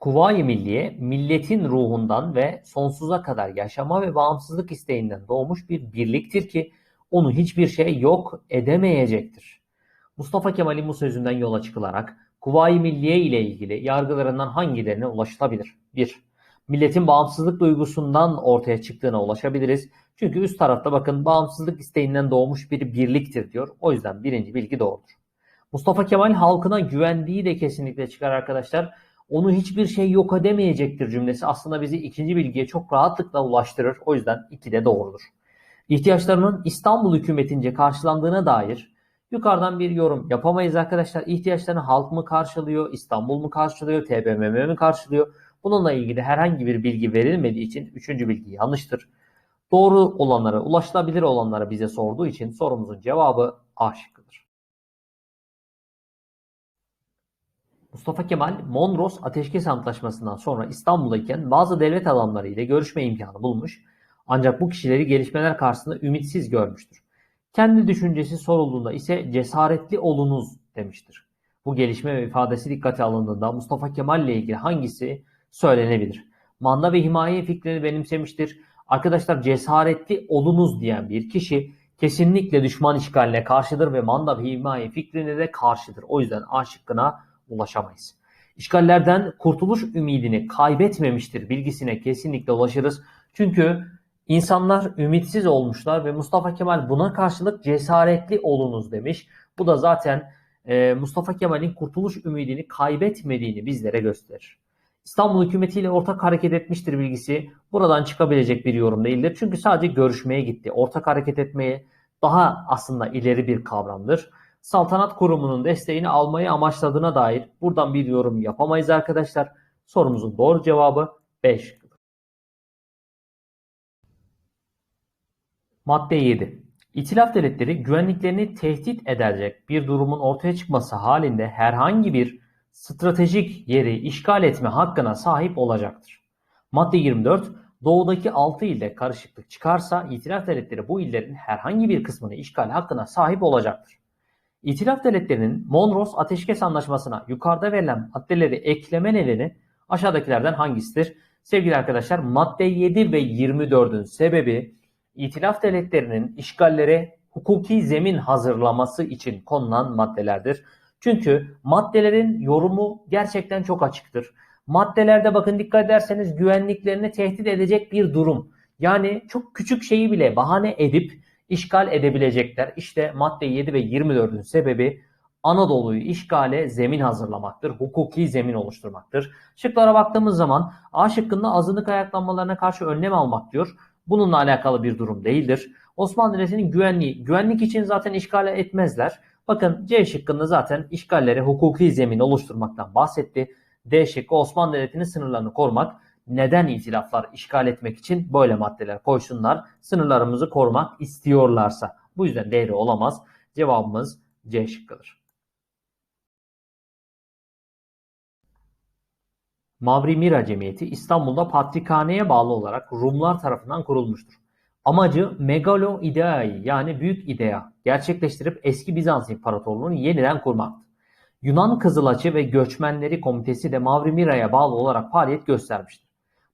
Kuvayi Milliye, milletin ruhundan ve sonsuza kadar yaşama ve bağımsızlık isteğinden doğmuş bir birliktir ki onu hiçbir şey yok edemeyecektir. Mustafa Kemal'in bu sözünden yola çıkılarak Kuvayi Milliye ile ilgili yargılarından hangilerine ulaşılabilir? 1. Milletin bağımsızlık duygusundan ortaya çıktığına ulaşabiliriz. Çünkü üst tarafta bakın bağımsızlık isteğinden doğmuş bir birliktir diyor. O yüzden birinci bilgi doğrudur. Mustafa Kemal halkına güvendiği de kesinlikle çıkar arkadaşlar. Onu hiçbir şey yok edemeyecektir cümlesi aslında bizi ikinci bilgiye çok rahatlıkla ulaştırır. O yüzden iki de doğrudur. İhtiyaçlarının İstanbul hükümetince karşılandığına dair yukarıdan bir yorum yapamayız arkadaşlar. İhtiyaçlarını halk mı karşılıyor, İstanbul mu karşılıyor, TBMM mi karşılıyor? Bununla ilgili herhangi bir bilgi verilmediği için üçüncü bilgi yanlıştır. Doğru olanlara, ulaşılabilir olanlara bize sorduğu için sorumuzun cevabı A şıkkıdır. Mustafa Kemal, Mondros Ateşkes Antlaşması'ndan sonra İstanbul'dayken bazı devlet adamları ile görüşme imkanı bulmuş ancak bu kişileri gelişmeler karşısında ümitsiz görmüştür. Kendi düşüncesi sorulduğunda ise cesaretli olunuz demiştir. Bu gelişme ve ifadesi dikkate alındığında Mustafa Kemal ile ilgili hangisi söylenebilir? Manda ve himaye fikrini benimsemiştir. Arkadaşlar cesaretli olunuz diyen bir kişi kesinlikle düşman işgaline karşıdır ve manda ve himaye fikrine de karşıdır. O yüzden A şıkkına ulaşamayız. İşgallerden kurtuluş ümidini kaybetmemiştir bilgisine kesinlikle ulaşırız. Çünkü insanlar ümitsiz olmuşlar ve Mustafa Kemal buna karşılık cesaretli olunuz demiş. Bu da zaten e, Mustafa Kemal'in kurtuluş ümidini kaybetmediğini bizlere gösterir. İstanbul hükümetiyle ortak hareket etmiştir bilgisi buradan çıkabilecek bir yorum değildir. Çünkü sadece görüşmeye gitti. Ortak hareket etmeye daha aslında ileri bir kavramdır. Saltanat kurumunun desteğini almayı amaçladığına dair buradan bir yorum yapamayız arkadaşlar. Sorumuzun doğru cevabı 5. Madde 7. İtilaf devletleri güvenliklerini tehdit edecek bir durumun ortaya çıkması halinde herhangi bir stratejik yeri işgal etme hakkına sahip olacaktır. Madde 24. Doğudaki 6 ilde karışıklık çıkarsa itilaf devletleri bu illerin herhangi bir kısmını işgal hakkına sahip olacaktır. İtilaf devletlerinin Monros Ateşkes Anlaşması'na yukarıda verilen maddeleri ekleme nedeni aşağıdakilerden hangisidir? Sevgili arkadaşlar madde 7 ve 24'ün sebebi İtilaf devletlerinin işgallere hukuki zemin hazırlaması için konulan maddelerdir. Çünkü maddelerin yorumu gerçekten çok açıktır. Maddelerde bakın dikkat ederseniz güvenliklerini tehdit edecek bir durum. Yani çok küçük şeyi bile bahane edip işgal edebilecekler. İşte madde 7 ve 24'ün sebebi Anadolu'yu işgale zemin hazırlamaktır. Hukuki zemin oluşturmaktır. Şıklara baktığımız zaman A şıkkında azınlık ayaklanmalarına karşı önlem almak diyor. Bununla alakalı bir durum değildir. Osmanlı Devleti'nin güvenliği, güvenlik için zaten işgal etmezler. Bakın C şıkkında zaten işgallere hukuki zemin oluşturmaktan bahsetti. D şıkkı Osmanlı Devleti'nin sınırlarını korumak. Neden itilaflar işgal etmek için böyle maddeler koysunlar? Sınırlarımızı korumak istiyorlarsa. Bu yüzden değeri olamaz. Cevabımız C şıkkıdır. Mavri Mira Cemiyeti İstanbul'da Patrikhane'ye bağlı olarak Rumlar tarafından kurulmuştur. Amacı Megalo İdea'yı yani büyük idea gerçekleştirip eski Bizans İmparatorluğu'nu yeniden kurmaktı. Yunan Kızılaçı ve Göçmenleri Komitesi de Mavri Mira'ya bağlı olarak faaliyet göstermiştir.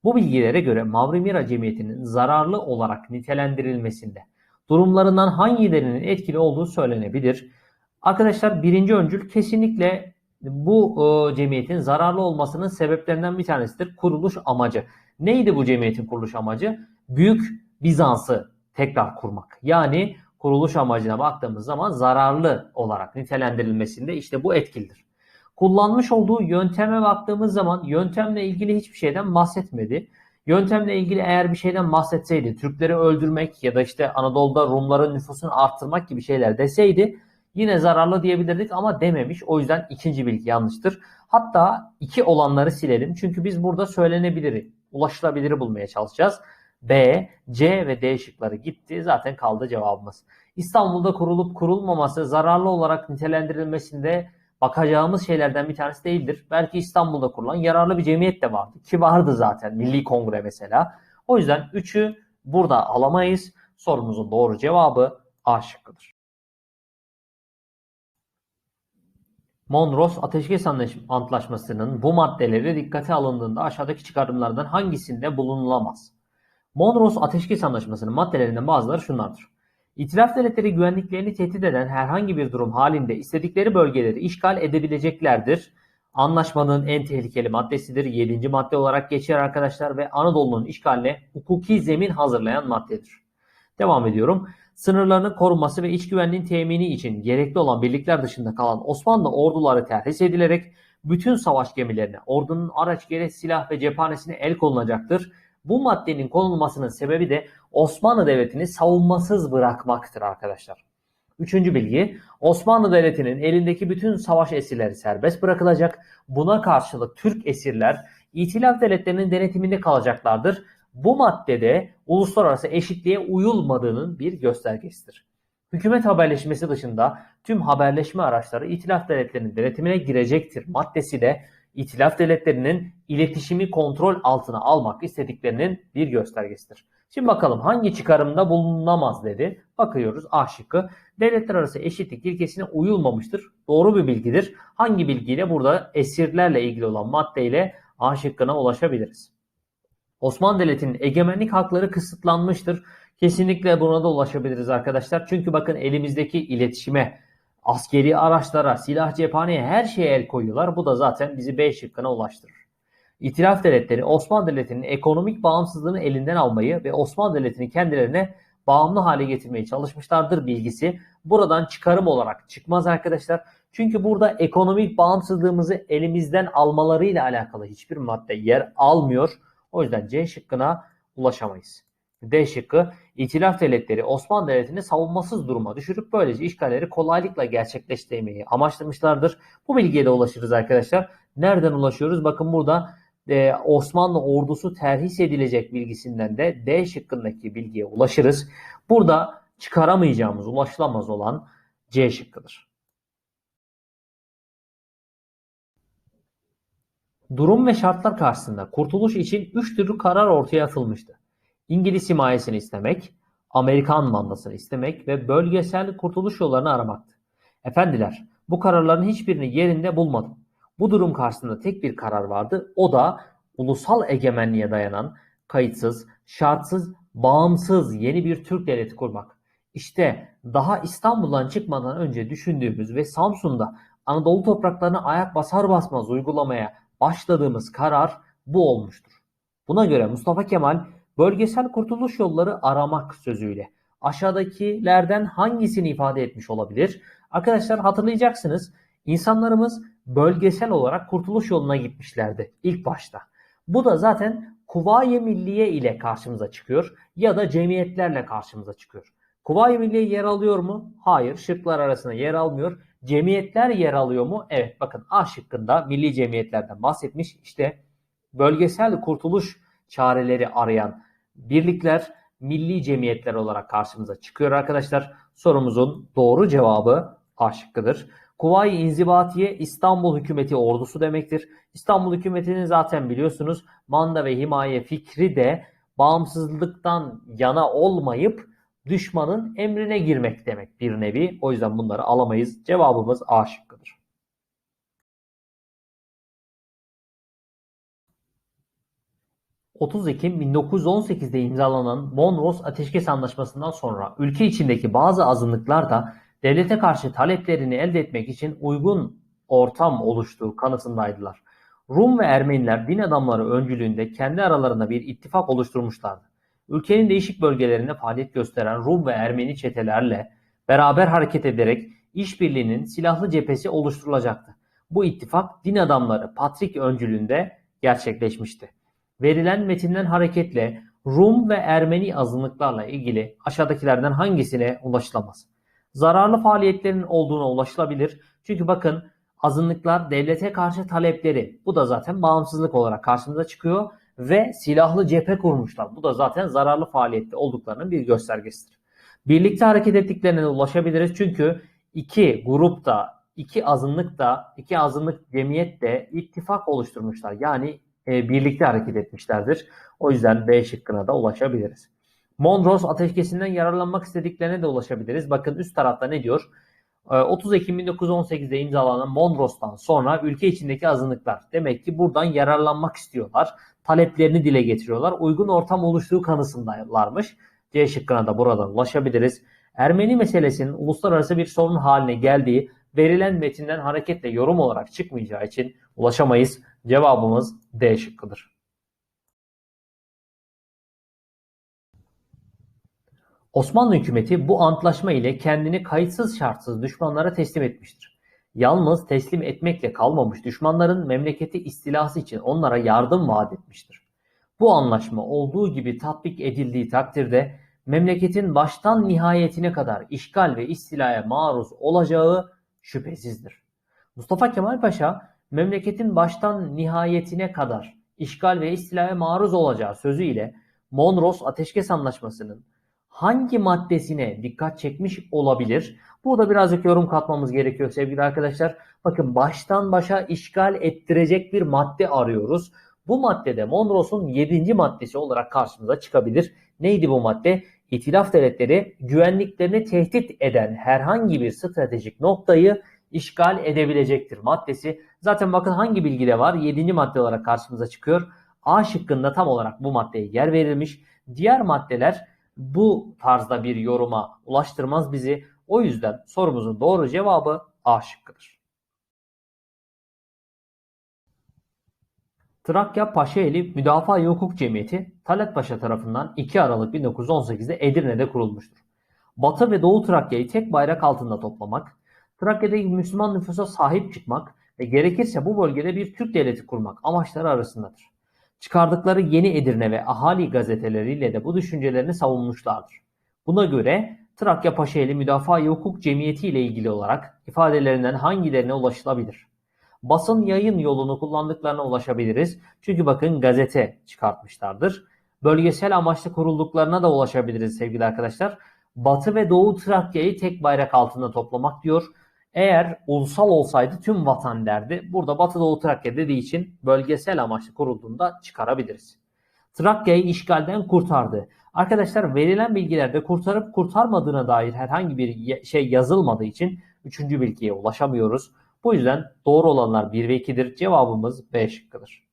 Bu bilgilere göre Mavri Mira Cemiyeti'nin zararlı olarak nitelendirilmesinde durumlarından hangilerinin etkili olduğu söylenebilir. Arkadaşlar birinci öncül kesinlikle bu e, cemiyetin zararlı olmasının sebeplerinden bir tanesidir. Kuruluş amacı. Neydi bu cemiyetin kuruluş amacı? Büyük Bizans'ı tekrar kurmak. Yani kuruluş amacına baktığımız zaman zararlı olarak nitelendirilmesinde işte bu etkilidir. Kullanmış olduğu yönteme baktığımız zaman yöntemle ilgili hiçbir şeyden bahsetmedi. Yöntemle ilgili eğer bir şeyden bahsetseydi, Türkleri öldürmek ya da işte Anadolu'da Rumların nüfusunu arttırmak gibi şeyler deseydi Yine zararlı diyebilirdik ama dememiş. O yüzden ikinci bilgi yanlıştır. Hatta iki olanları silelim. Çünkü biz burada söylenebiliri, ulaşılabiliri bulmaya çalışacağız. B, C ve D şıkları gitti. Zaten kaldı cevabımız. İstanbul'da kurulup kurulmaması zararlı olarak nitelendirilmesinde bakacağımız şeylerden bir tanesi değildir. Belki İstanbul'da kurulan yararlı bir cemiyet de vardı. Ki vardı zaten Milli Kongre mesela. O yüzden 3'ü burada alamayız. Sorumuzun doğru cevabı A şıkkıdır. Mondros Ateşkes Antlaşması'nın bu maddeleri dikkate alındığında aşağıdaki çıkarımlardan hangisinde bulunulamaz? Mondros Ateşkes Antlaşması'nın maddelerinden bazıları şunlardır. İtilaf devletleri güvenliklerini tehdit eden herhangi bir durum halinde istedikleri bölgeleri işgal edebileceklerdir. Anlaşmanın en tehlikeli maddesidir. 7. madde olarak geçer arkadaşlar ve Anadolu'nun işgaline hukuki zemin hazırlayan maddedir. Devam ediyorum sınırlarının korunması ve iç güvenliğin temini için gerekli olan birlikler dışında kalan Osmanlı orduları terhis edilerek bütün savaş gemilerine, ordunun araç, gereç, silah ve cephanesine el konulacaktır. Bu maddenin konulmasının sebebi de Osmanlı Devleti'ni savunmasız bırakmaktır arkadaşlar. Üçüncü bilgi, Osmanlı Devleti'nin elindeki bütün savaş esirleri serbest bırakılacak. Buna karşılık Türk esirler İtilaf devletlerinin denetiminde kalacaklardır bu maddede uluslararası eşitliğe uyulmadığının bir göstergesidir. Hükümet haberleşmesi dışında tüm haberleşme araçları itilaf devletlerinin denetimine girecektir. Maddesi de itilaf devletlerinin iletişimi kontrol altına almak istediklerinin bir göstergesidir. Şimdi bakalım hangi çıkarımda bulunamaz dedi. Bakıyoruz A şıkkı. Devletler arası eşitlik ilkesine uyulmamıştır. Doğru bir bilgidir. Hangi bilgiyle burada esirlerle ilgili olan maddeyle A şıkkına ulaşabiliriz? Osmanlı Devleti'nin egemenlik hakları kısıtlanmıştır. Kesinlikle buna da ulaşabiliriz arkadaşlar. Çünkü bakın elimizdeki iletişime, askeri araçlara, silah cephaneye her şeye el koyuyorlar. Bu da zaten bizi B şıkkına ulaştırır. İtilaf devletleri Osmanlı Devleti'nin ekonomik bağımsızlığını elinden almayı ve Osmanlı Devleti'ni kendilerine bağımlı hale getirmeye çalışmışlardır bilgisi. Buradan çıkarım olarak çıkmaz arkadaşlar. Çünkü burada ekonomik bağımsızlığımızı elimizden almalarıyla alakalı hiçbir madde yer almıyor. O yüzden C şıkkına ulaşamayız. D şıkkı İtilaf devletleri Osmanlı Devleti'ni savunmasız duruma düşürüp böylece işgalleri kolaylıkla gerçekleştirmeyi amaçlamışlardır. Bu bilgiye de ulaşırız arkadaşlar. Nereden ulaşıyoruz? Bakın burada e, Osmanlı ordusu terhis edilecek bilgisinden de D şıkkındaki bilgiye ulaşırız. Burada çıkaramayacağımız, ulaşılamaz olan C şıkkıdır. Durum ve şartlar karşısında kurtuluş için üç türlü karar ortaya atılmıştı. İngiliz himayesini istemek, Amerikan mandasını istemek ve bölgesel kurtuluş yollarını aramaktı. Efendiler, bu kararların hiçbirini yerinde bulmadım. Bu durum karşısında tek bir karar vardı. O da ulusal egemenliğe dayanan, kayıtsız, şartsız, bağımsız yeni bir Türk devleti kurmak. İşte daha İstanbul'dan çıkmadan önce düşündüğümüz ve Samsun'da Anadolu topraklarına ayak basar basmaz uygulamaya başladığımız karar bu olmuştur. Buna göre Mustafa Kemal bölgesel kurtuluş yolları aramak sözüyle aşağıdakilerden hangisini ifade etmiş olabilir? Arkadaşlar hatırlayacaksınız insanlarımız bölgesel olarak kurtuluş yoluna gitmişlerdi ilk başta. Bu da zaten Kuvayi Milliye ile karşımıza çıkıyor ya da cemiyetlerle karşımıza çıkıyor. Kuvayi Milliye yer alıyor mu? Hayır. Şıklar arasında yer almıyor. Cemiyetler yer alıyor mu? Evet bakın A şıkkında milli cemiyetlerden bahsetmiş. İşte bölgesel kurtuluş çareleri arayan birlikler milli cemiyetler olarak karşımıza çıkıyor arkadaşlar. Sorumuzun doğru cevabı A şıkkıdır. Kuvayi İnzibatiye İstanbul Hükümeti ordusu demektir. İstanbul Hükümeti'ni zaten biliyorsunuz manda ve himaye fikri de bağımsızlıktan yana olmayıp düşmanın emrine girmek demek bir nevi. O yüzden bunları alamayız. Cevabımız A şıkkıdır. ...30 Ekim 1918'de imzalanan Monroe Ateşkes Anlaşması'ndan sonra ülke içindeki bazı azınlıklar da devlete karşı taleplerini elde etmek için uygun ortam oluştuğu kanısındaydılar. Rum ve Ermeniler din adamları öncülüğünde kendi aralarında bir ittifak oluşturmuşlardı. Ülkenin değişik bölgelerinde faaliyet gösteren Rum ve Ermeni çetelerle beraber hareket ederek işbirliğinin silahlı cephesi oluşturulacaktı. Bu ittifak din adamları Patrik öncülüğünde gerçekleşmişti. Verilen metinden hareketle Rum ve Ermeni azınlıklarla ilgili aşağıdakilerden hangisine ulaşılamaz? Zararlı faaliyetlerin olduğuna ulaşılabilir. Çünkü bakın azınlıklar devlete karşı talepleri bu da zaten bağımsızlık olarak karşımıza çıkıyor ve silahlı cephe kurmuşlar. Bu da zaten zararlı faaliyette olduklarının bir göstergesidir. Birlikte hareket ettiklerine ulaşabiliriz çünkü iki grup da, iki azınlık da, iki azınlık cemiyet de ittifak oluşturmuşlar. Yani e, birlikte hareket etmişlerdir. O yüzden B şıkkına da ulaşabiliriz. Mondros ateşkesinden yararlanmak istediklerine de ulaşabiliriz. Bakın üst tarafta ne diyor? Ee, 30 Ekim 1918'de imzalanan Mondros'tan sonra ülke içindeki azınlıklar demek ki buradan yararlanmak istiyorlar. Taleplerini dile getiriyorlar. Uygun ortam oluştuğu kanısındalarmış. C şıkkına da buradan ulaşabiliriz. Ermeni meselesinin uluslararası bir sorun haline geldiği verilen metinden hareketle yorum olarak çıkmayacağı için ulaşamayız. Cevabımız D şıkkıdır. Osmanlı hükümeti bu antlaşma ile kendini kayıtsız şartsız düşmanlara teslim etmiştir. Yalnız teslim etmekle kalmamış düşmanların memleketi istilası için onlara yardım vaat etmiştir. Bu anlaşma olduğu gibi tatbik edildiği takdirde memleketin baştan nihayetine kadar işgal ve istilaya maruz olacağı şüphesizdir. Mustafa Kemal Paşa memleketin baştan nihayetine kadar işgal ve istilaya maruz olacağı sözüyle Mondros Ateşkes Anlaşması'nın hangi maddesine dikkat çekmiş olabilir? Burada birazcık yorum katmamız gerekiyor sevgili arkadaşlar. Bakın baştan başa işgal ettirecek bir madde arıyoruz. Bu maddede Mondros'un 7. maddesi olarak karşımıza çıkabilir. Neydi bu madde? İtilaf devletleri güvenliklerini tehdit eden herhangi bir stratejik noktayı işgal edebilecektir maddesi. Zaten bakın hangi bilgide var? 7. madde olarak karşımıza çıkıyor. A şıkkında tam olarak bu maddeye yer verilmiş. Diğer maddeler bu tarzda bir yoruma ulaştırmaz bizi. O yüzden sorumuzun doğru cevabı A şıkkıdır. Trakya Paşaeli Müdafaa Hukuk Cemiyeti Talat Paşa tarafından 2 Aralık 1918'de Edirne'de kurulmuştur. Batı ve Doğu Trakya'yı tek bayrak altında toplamak, Trakya'daki Müslüman nüfusa sahip çıkmak ve gerekirse bu bölgede bir Türk devleti kurmak amaçları arasındadır. Çıkardıkları Yeni Edirne ve Ahali gazeteleriyle de bu düşüncelerini savunmuşlardır. Buna göre Trakya Paşaeli Müdafaa Hukuk Cemiyeti ile ilgili olarak ifadelerinden hangilerine ulaşılabilir? Basın yayın yolunu kullandıklarına ulaşabiliriz. Çünkü bakın gazete çıkartmışlardır. Bölgesel amaçlı kurulduklarına da ulaşabiliriz sevgili arkadaşlar. Batı ve Doğu Trakya'yı tek bayrak altında toplamak diyor. Eğer ulusal olsaydı tüm vatan derdi. Burada Batı Doğu Trakya dediği için bölgesel amaçlı kurulduğunda çıkarabiliriz. Trakya'yı işgalden kurtardı. Arkadaşlar verilen bilgilerde kurtarıp kurtarmadığına dair herhangi bir şey yazılmadığı için üçüncü bilgiye ulaşamıyoruz. Bu yüzden doğru olanlar 1 ve 2'dir. Cevabımız B şıkkıdır.